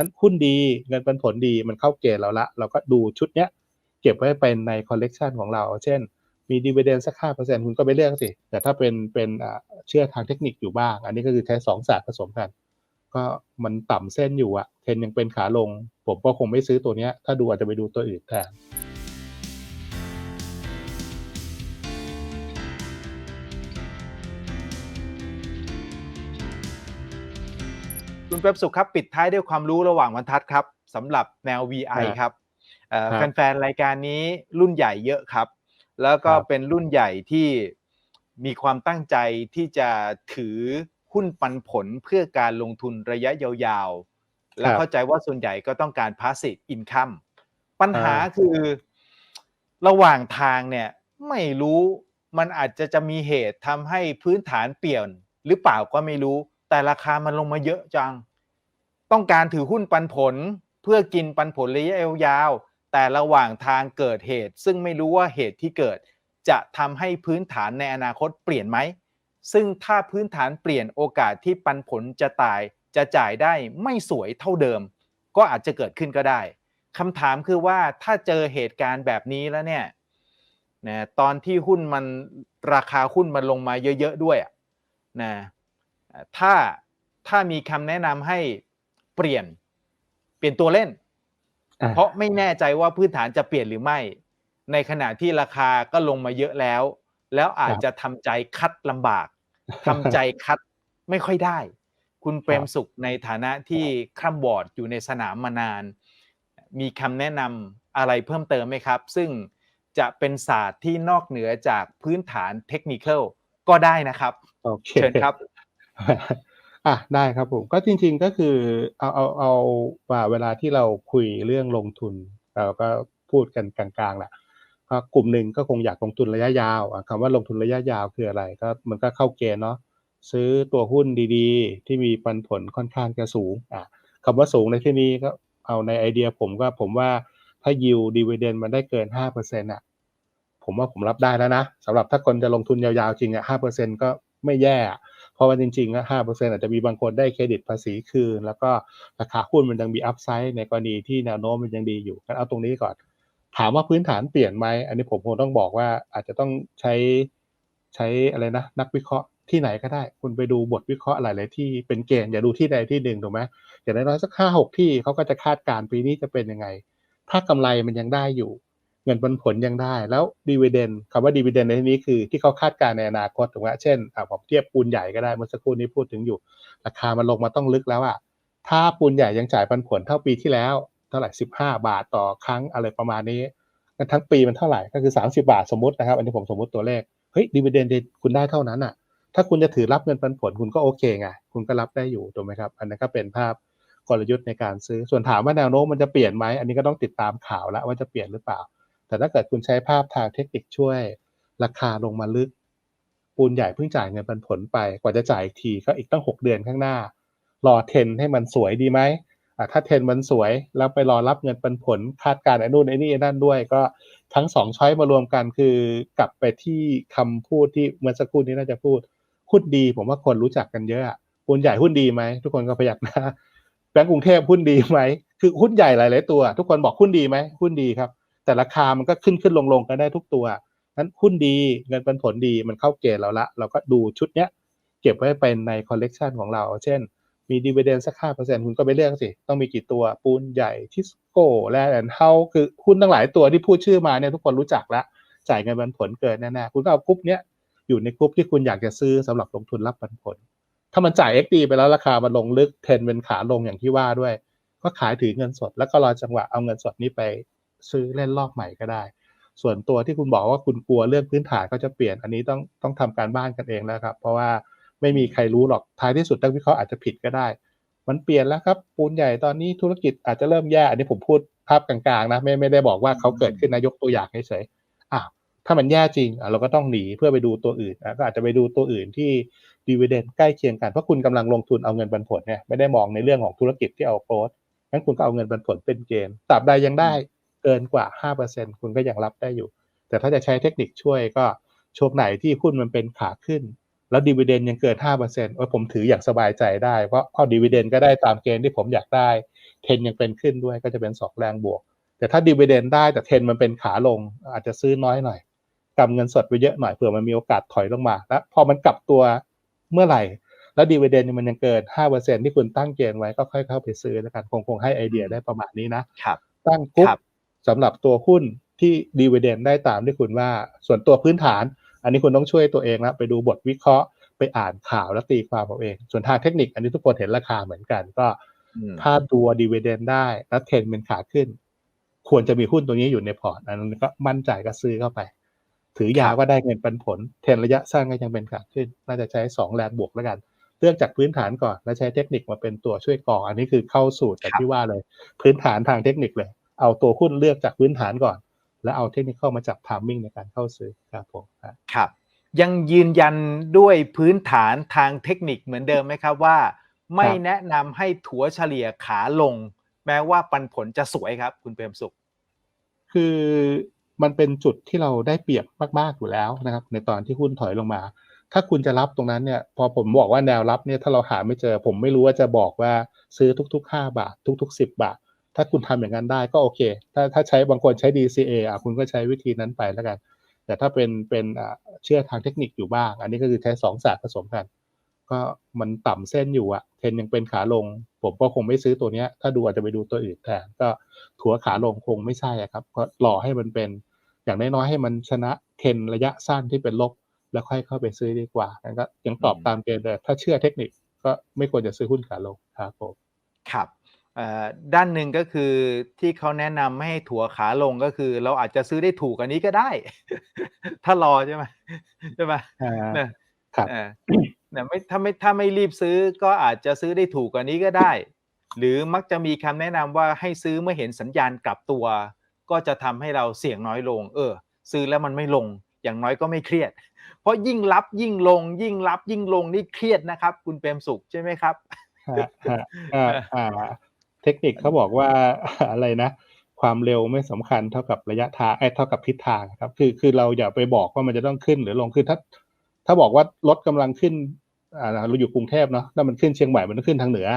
นั้นหุ้นดีเงินปันผลดีมันเข้าเกณฑ์เราละ เราก็ดูชุดเนี้ยเก็บไว้เป็นในคอลเลกชันของเรา เช่น มีดีเวเดนสักห้าเปอร์เซ็นต์คุณก็ไปเลือกสิ แต่ถ้าเป็นเป็นเชื่อทางเทคนิคอยู่บ้าง อันนี้ก็คือใช้สองศาสตร์ผสมกัน ก็มันต่ำเส้นอยู่อะเทนยังเป็นขาลง ผมก็คงไม่ซื้อตัวเนี้ย ถ้าดูอาจจะไปดูตัวอื่นแทน คุณเป๊ปสุขครับปิดท้ายด้วยความรู้ระหว่างบรรทัดครับสำหรับแนว VI ครับเอ่อครับแฟนๆรายการนี้รุ่นใหญ่เยอะครับ แล้วก็ครับเป็นรุ่นใหญ่ที่มีความตั้งใจที่จะถือหุ้นปันผลเพื่อการลงทุนระยะยาวๆ และเข้าใจว่าส่วนใหญ่ก็ต้องการ passive income ปัญหาคือระหว่างทางเนี่ยไม่รู้มันอาจจะจะมีเหตุทำให้พื้นฐานเปลี่ยนหรือเปล่าก็ไม่รู้ แต่ราคามันลงมาเยอะจัง ต้องการถือหุ้นปันผลเพื่อกินปันผลระยะยาว แต่ระหว่างทางเกิดเหตุ ซึ่งไม่รู้ว่าเหตุที่เกิด จะทำให้พื้นฐานในอนาคตเปลี่ยนไหม ซึ่งถ้าพื้นฐานเปลี่ยนโอกาสที่ปันผลจะตายจะจ่ายได้ไม่สวยเท่าเดิม ก็อาจจะเกิดขึ้นก็ได้คำถามคือว่าถ้าเจอเหตุการณ์แบบนี้แล้วเนี่ยนะตอนที่หุ้นมันราคาหุ้นมันลงมาเยอะ ๆ ด้วยอะนะ ถ้าถ้ามีคำแนะนำให้เปลี่ยนเปลี่ยนตัวเล่นอะเพราะไม่แน่ใจว่าพื้นฐานจะเปลี่ยนหรือไม่ ในขณะที่ราคาก็ลงมาเยอะแล้ว แล้วอาจจะทำใจคัดลำบากทำใจคัดไม่ค่อยได้ คุณเปรมสุขในฐานะที่คร่ำวอร์ดอยู่ในสนามมานาน มีคำแนะนำอะไรเพิ่มเติมไหมครับ ซึ่งจะเป็นศาสตร์ที่นอกเหนือจากพื้นฐานเทคนิคก็ได้นะครับโอเคเชิญครับ อะได้ครับผม ก็จริง ๆก็คือเอาเอาเอาว่าเวลาที่เราคุยเรื่องลงทุน เราก็พูดกันกลางๆแหละก็กลุ่มหนึ่งก็คงอยากลงทุนระยะยาวอะคำว่าลงทุนระยะยาวคืออะไรก็มันก็เข้าเกณฑ์เนาะซื้อตัวหุ้นดีๆ ที่มีปันผลค่อนข้างจะสูงอะคำว่าสูงในที่นี้ก็เอาในไอเดียผมก็ผมว่าถ้ายิวดีเวเดนมันได้เกินห้าเปอร์เซ็นต์อะผมว่าผมรับได้แล้วนะสำหรับถ้าคนจะลงทุนยาวๆจริงอะห้าเปอร์เซ็นก็ไม่แย่ ราะว่าจริงๆก็ห้าเปอร์เซ็นอาจจะมีบางคนได้เครดิตภาษีคืน แล้วก็ราคาหุ้นมันยังมีอัพไซด์ในกรณีที่แนวโน้มมันยังดีอยู่งั้นเอาตรงนี้ก่อน ถามว่าพื้นฐานเปลี่ยนไหมอันนี้ผมคงต้องบอกว่าอาจจะต้องใช้ใช้อะไรนะนักวิเคราะห์ที่ไหนก็ได้ คุณไปดูบทวิเคราะห์หลาย ๆ ที่เป็นเกณฑ์อย่าดูที่ใดที่หนึ่งถูกไหมอย่างน้อยสักห้าหกที่เขาก็จะคาดการณ์ปีนี้จะเป็นยังไง ถ้ากำไรมันยังได้อยู่ เงินปันผลยังได้ แล้วดีเวเดนคำว่าดีเวเดนในที่นี้คือที่เขาคาดการณ์ในอนาคตถูกไหมเช่นอะผมเทียบปูนใหญ่ก็ได้เมื่อสักครู่นี้พูดถึงอยู่ ราคามันลงมาต้องลึกแล้วอะถ้าปูนใหญ่ยังจ่ายปันผลเท่าปีที่แล้ว เท่าไหร่สิบห้าบาทต่อครั้งอะไรประมาณนี้งั้นทั้งปีมันเท่าไหร่ก็คือสามสิบาทสมมตินะครับ อันนี้ผมสมมติตัวเลขเฮ้ยดีเวเดนคุณได้เท่านั้นอะถ้าคุณจะถือรับเงินปันผลคุณก็โอเคไงคุณก็รับได้อยู่ถูกไหมครับอันนั้นก็เป็นภาพกลยุทธ์ในการซื้อส่วนถามว่าแนวโน้มมันจะเปลี่ยนไหมอันนี้ก็ต้องติดตามข่าวแล้วว่าจะเปลี่ยนหรือเปล่า แต่ถ้าเกิดคุณใช้ภาพทางเทคนิคช่วย ราคาลงมาลึก ปูนใหญ่เพิ่งจ่ายเงินปันผลไป กว่าจะจ่ายอีกทีก็อีกตั้งหกเดือนข้างหน้า รอเทนให้มันสวยดีไหมถ้าเทนมันสวยแล้วไปรอรับเงินปันผลคาดการณ์ไอ้นู่นไอ้นี่ไอ้นั่นด้วย ก็ทั้งสองช้อยมารวมกันคือกลับไปที่คำพูดที่เมื่อสักครู่นี้น่าจะพูดหุ้นดี ผมว่าคนรู้จักกันเยอะอะปูนใหญ่หุ้นดีไหมทุกคนก็พยักหน้าแบงก์กรุงเทพหุ้นดีไหมคือหุ้นใหญ่หลายๆตัว ทุกคนบอกหุ้นดีไหมหุ้นดีครับ แต่ราคามันก็ขึ้นขึ้นลงลงกันได้ทุกตัวนั้นหุ้นดีเงินปันผลดีมันเข้าเกณฑ์เราละ เราก็ดูชุดเนี้ยเก็บไว้เป็นในคอลเลกชันของเรา เช่น มีดีเวเดนสักห้าเปอร์เซ็นต์คุณก็ไปเลือกสิ ต้องมีกี่ตัวปูนใหญ่ทิสโก้แลนด์เฮาคือหุ้นตั้งหลายตัวที่พูดชื่อมาเนี่ยทุกคนรู้จักแล้วจ่ายเงินปันผลเกินแน่ๆคุณก็เอากรุ๊ปเนี้ยอยู่ในกรุ๊ปที่คุณอยากจะซื้อสำหรับลงทุนรับปันผล ถ้ามันจ่าย XD ไปแล้วราคามันลงลึกเทนเป็นขาลงอย่างที่ว่าด้วย ก็ขายถือเงินสดแล้วก็รอจังหวะเอาเงินสดนี้ไป ซื้อเล่นรอบใหม่ก็ได้ ส่วนตัวที่คุณบอกว่าคุณกลัวเรื่องพื้นฐานก็จะเปลี่ยนอันนี้ต้องต้องทำการบ้านกันเองแล้วครับ เพราะว่าไม่มีใครรู้หรอกท้ายที่สุดนักวิเคราะห์อาจจะผิดก็ได้ มันเปลี่ยนแล้วครับปูนใหญ่ตอนนี้ธุรกิจอาจจะเริ่มแย่อันนี้ผมพูดภาพกลางๆนะไม่ไม่ได้บอกว่าเขาเกิดขึ้นนายกตัวอย่างเฉยๆอะถ้ามันแย่จริงอะเราก็ต้องหนีเพื่อไปดูตัวอื่นอะก็อาจจะไปดูตัวอื่นที่ดีเวเดนใกล้เคียงกันเพราะคุณกำลังลงทุนเอาเงินปันผลเนี่ยไม่ได้มองในเรื่องของธุรกิจที่เอาโกรธงั้นคุณก็เอาเงินปันผลเป็นเกณฑ์ตราบใดยังได้ เกินกว่า 5%คุณก็ยังรับได้อยู่ แต่ถ้าจะใช้เทคนิคช่วยก็ช่วงไหนที่หุ้นมันเป็นขาขึ้น แล้วดีเวเดนยังเกิน 5%โอ้ยผมถืออย่างสบายใจได้ เพราะพอดีเวเดนก็ได้ตามเกณฑ์ที่ผมอยากได้ เทรนยังเป็นขึ้นด้วยก็จะเป็นสองแรงบวก แต่ถ้าดีเวเดนได้แต่เทรนมันเป็นขาลง อาจจะซื้อน้อยหน่อยกำเงินสดไปเยอะหน่อยเผื่อมันมีโอกาสถอยลงมา แล้วพอมันกลับตัวเมื่อไหร่ แล้วดีเวเดนมันยังเกิน 5%ที่คุณตั้งเกณฑ์ไว้ก็ค่อยเข้าไปซื้อแล้วกันคงคงให้ไอเดียได้ประมาณนี้นะครับตั้งกุ๊บครับ สำหรับตัวหุ้นที่ดีเวเดนได้ตามที่คุณว่า ส่วนตัวพื้นฐาน อันนี้คุณต้องช่วยตัวเองแล้วไปดูบทวิเคราะห์ไปอ่านข่าวแล้วตีความเอาเอง ส่วนทางเทคนิคอันนี้ทุกคนเห็นราคาเหมือนกันก็อืมถ้าตัวดีเวเดนได้แล้วเทรนเป็นขาขึ้น ควรจะมีหุ้นตัวนี้อยู่ในพอร์ตอันนั้นก็มั่นใจก็ซื้อเข้าไป ถือยาวก็ได้เงินปันผล เทรนระยะสั้นก็ยังเป็นขาขึ้น น่าจะใช้สองแรงบวกแล้วกันเลือกจากพื้นฐานก่อนแล้วใช้เทคนิคมาเป็นตัวช่วยกรอง อันนี้คือเข้าสูตรแบบที่ว่าเลย พื้นฐานทางเทคนิคเลย เอาตัวหุ้นเลือกจากพื้นฐานก่อน แล้วเอาเทคนิคเข้ามาจับทามมิ่งในการเข้าซื้อครับผมครับครับยังยืนยันด้วยพื้นฐานทางเทคนิคเหมือนเดิมไหมครับว่า ไม่แนะนำให้ถัวเฉลี่ยขาลง แม้ว่าปันผลจะสวยครับ คุณเปรมสุข คือมันเป็นจุดที่เราได้เปรียบมากๆอยู่แล้วนะครับ ในตอนที่หุ้นถอยลงมา ถ้าคุณจะรับตรงนั้นเนี่ยพอผมบอกว่าแนวรับเนี่ยถ้าเราหาไม่เจอ ผมไม่รู้ว่าจะบอกว่าซื้อทุก ๆ 5 บาท ทุก ๆ 10 บาท ถ้าคุณทำอย่างนั้นได้ก็โอเค ถ้าถ้าใช้บางคนใช้ DCA อะคุณก็ใช้วิธีนั้นไปแล้วกัน แต่ถ้าเป็นเป็นเชื่อทางเทคนิคอยู่บ้าง อันนี้ก็คือใช้สองศาสตร์ผสมกัน ก็มันต่ำเส้นอยู่อะเทนยังเป็นขาลง ผมก็คงไม่ซื้อตัวเนี้ย ถ้าดูอาจจะไปดูตัวอื่นแทนก็ถัวขาลงคงไม่ใช่ครับ ก็รอให้มันเป็นอย่างน้อยๆให้มันชนะเทนระยะสั้นที่เป็นลบ แล้วค่อยเข้าไปซื้อดีกว่างั้นก็ยังตอบตามเกณฑ์เลยถ้าเชื่อเทคนิคก็ไม่ควรจะซื้อหุ้นขาลงครับผมครับ ด้านหนึ่งก็คือที่เขาแนะนำไม่ให้ถัวขาลงก็คือ เราอาจจะซื้อได้ถูกกว่านี้ก็ได้ ถ้ารอใช่ไหมใช่ไหมอ่าเนี่ยครับเออเนี่ยไม่ถ้าไม่ถ้าไม่รีบซื้อก็อาจจะซื้อได้ถูกกว่านี้ก็ได้ หรือมักจะมีคำแนะนำว่าให้ซื้อเมื่อเห็นสัญญาณกลับตัว ก็จะทำให้เราเสี่ยงน้อยลง เออ ซื้อแล้วมันไม่ลง อย่างน้อยก็ไม่เครียด เพราะยิ่งรับยิ่งลง ยิ่งรับยิ่งลงนี่เครียดนะครับ คุณเปรมสุขใช่ไหมครับฮะฮะอ่าอ่า เทคนิคเขาบอกว่าอะไรนะ ความเร็วไม่สำคัญเท่ากับระยะทางไอ้ยเท่ากับทิศทางครับ คือคือเราอย่าไปบอกว่ามันจะต้องขึ้นหรือลงคือถ้า ถ้าบอกว่ารถกำลังขึ้นอ่าเราอยู่กรุงเทพเนาะถ้ามันขึ้นเชียงใหม่มันต้องขึ้นทางเหนือ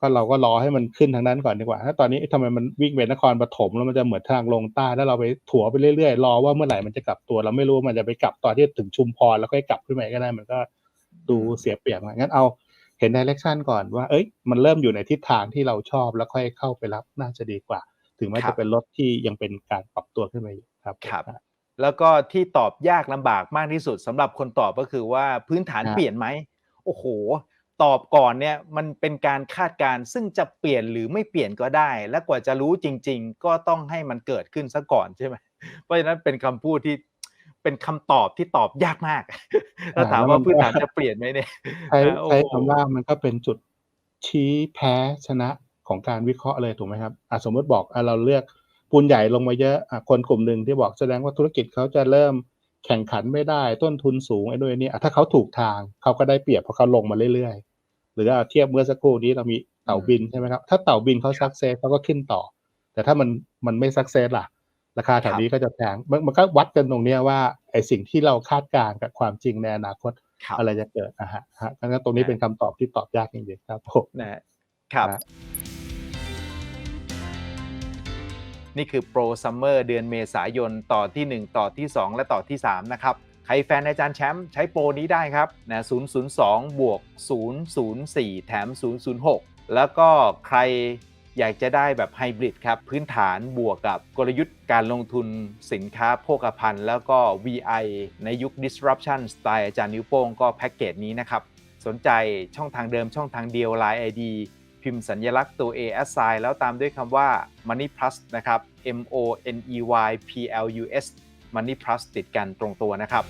ก็เราก็รอให้มันขึ้นทางนั้นก่อนดีกว่า ถ้าตอนนี้เอ๊ะทำไมมันวิ่งไปนครปฐมแล้วมันจะเหมือนทางลงใต้ แล้วเราไปถัวไปเรื่อยๆ รอว่าเมื่อไหร่มันจะกลับตัว เราไม่รู้ว่ามันจะไปกลับตอนที่ถึงชุมพรแล้วค่อยกลับขึ้นมาก็ได้ มันก็ดูเสียเปรียบอะงั้นเอา เห็น direction ก่อนว่า เอ้ย มันเริ่มอยู่ในทิศทางที่เราชอบแล้วค่อยเข้าไปรับน่าจะดีกว่า ถึงแม้ครัจะบเป็นรถที่ยังเป็นการปรับตัวขึ้นมาอยู่ครับครับ แล้วก็ที่ตอบยากลำบากมากที่สุดสำหรับคนตอบก็คือว่าพื้นฐานครับเปลี่ยนไหมโอ้โห ตอบก่อนเนี่ยมันเป็นการคาดการณ์ซึ่งจะเปลี่ยนหรือไม่เปลี่ยนก็ได้ และกว่าจะรู้จริง ๆ ก็ต้องให้มันเกิดขึ้นซะก่อนใช่ไหมเพราะฉะนั้นเป็นคำพูดที่ เป็นคำตอบที่ตอบยากมากถ้าถามว่าพื้นฐานจะเปลี่ยนไหมเนี่ยใช้นะโอ้ใช้โหคำว่ามันก็เป็นจุดชี้แพ้ชนะของการวิเคราะห์เลยถูกไหมครับอะสมมติบอกอะเราเลือกปูนใหญ่ลงมาเยอะอะคนกลุ่มหนึ่งที่บอกแสดงว่าธุรกิจเขาจะเริ่มแข่งขันไม่ได้ต้นทุนสูงไอ้ด้วยนี่อะถ้าเขาถูกทางเขาก็ได้เปรียบเพราะเขาลงมาเรื่อยๆ หรือเอาเทียบเมื่อสักครู่นี้เรามีเต่าบินใช่ไหมครับถ้าเต่าบินเขาซักเซสเขาก็ขึ้นต่อ แต่ถ้ามันมันไม่ซักเซสล่ะ ราคาแถวนี้ก็จะแพงมันมันก็วัดกันตรงเนี้ยว่าไอ้สิ่งที่เราคาดการณ์กับความจริงในอนาคตครับอะไรจะเกิดนะฮะฮะงั้นตรงนี้นะเป็นคำตอบที่ตอบยากจริงๆครับผมนะครับครับ นี่คือโปรซัมเมอร์เดือนเมษายนต่อที่ 1 ต่อที่ 2 และต่อที่ 3 นะครับ ใครแฟนอาจารย์แชมป์ใช้โปรนี้ได้ครับนะ002 บวก 004 แถม 006 แล้วก็ใคร อยากจะได้แบบไฮบริดครับ พื้นฐานบวกกับกลยุทธ์การลงทุนสินค้าโภคภัณฑ์ แล้วก็ VI ในยุค disruption สไตล์อาจารย์นิ้วโป้งก็แพ็กเกจนี้นะครับ สนใจช่องทางเดิมช่องทางเดียว Line ID พิมพ์สัญลักษณ์ตัว A s i แล้วตามด้วยคำว่า Money Plus นะครับ M O N E Y P L U S Money Plus ติดกันตรงตัวนะครับ